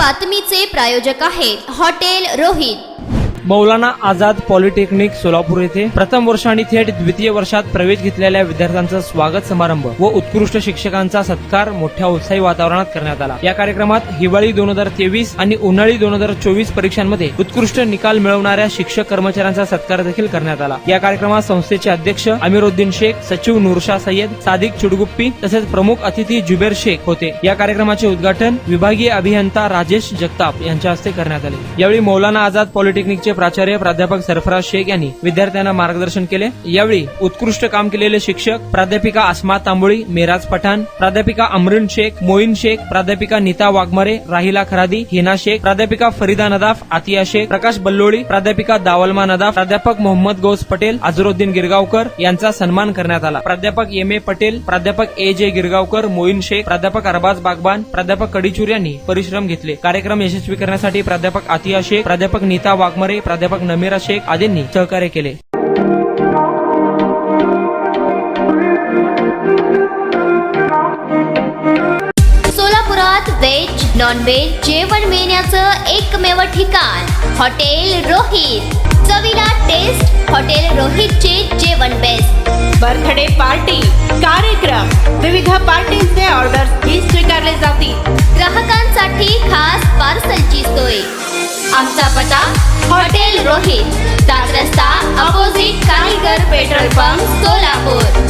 बातमीचे प्रायोजक आहेत hotel Rohit. Maulana Azad polytechnic Solapur येथे प्रथम वर्ष आणि थेट द्वितीय वर्षात प्रवेश घेतलेल्या विद्यार्थ्यांचा स्वागत समारंभ व उत्कृष्ट शिक्षकांचा सत्कार मोठ्या उत्साही वातावरणात करण्यात आला. या कार्यक्रमात हिवाळी दोन हजार तेवीस आणि उन्हाळी दोन हजार चोवीस परीक्षांमध्ये उत्कृष्ट निकाल मिळवणाऱ्या शिक्षक कर्मचाऱ्यांचा सत्कार देखील करण्यात आला. या कार्यक्रमात संस्थेचे अध्यक्ष अमिरुद्दीन शेख सचिव नूरशा सय्यद सादिक चुडगुप्पी तसेच प्रमुख अतिथी जुबेर शेख होते. या कार्यक्रमाचे उद्घाटन विभागीय अभियंता राजेश जगताप यांच्या हस्ते करण्यात आले. यावेळी मौलाना आझाद पॉलिटेक्निकचे प्राचार्य प्राध्यापक सरफराज शेख यांनी विद्यार्थ्यांना मार्गदर्शन केले. यावेळी उत्कृष्ट काम केलेले शिक्षक प्राध्यापिका अस्मा तांबोळी मेराज पठाण प्राध्यापिका अमरीन शेख मोईन शेख प्राध्यापिका नीता वाघमारे राहिला खरादी हिना शेख प्राध्यापिका फरीदा नदाफ आतिया शेख प्रकाश बल्लोळी प्राध्यापिका दावलमा नदाफ प्राध्यापक मोहम्मद गौस पटेल अझरुद्दीन गिरगावकर यांचा सन्मान करण्यात आला. प्राध्यापक एम ए पटेल प्राध्यापक ए जे गिरगावकर मोईन शेख प्राध्यापक अरबाज बागबान प्राध्यापक कडीचूर यांनी परिश्रम घेतले. कार्यक्रम यशस्वी करण्यासाठी प्राध्यापक आतिया शेख प्राध्यापक नीता वाघमारे प्राध्यापक नमीरा शेख आदींनी सहकार्य केले. सोलापुरात व्हेज नॉन व्हेज जेवण मिळण्याचं एकमेव ठिकाण हॉटेल रोहित. चवीला टेस्ट हॉटेल रोहितचे जेवण बेस्ट बर्थडे पार्टी कार्यक्रम. विविध पार्टींचे ऑर्डर ही स्वीकारले जातील. ग्राहकांसाठी खास पार्सलची सोय. आमचा पता हॉटेल रोहित अपोजिट कारीगर पेट्रोल पंप सोलापूर.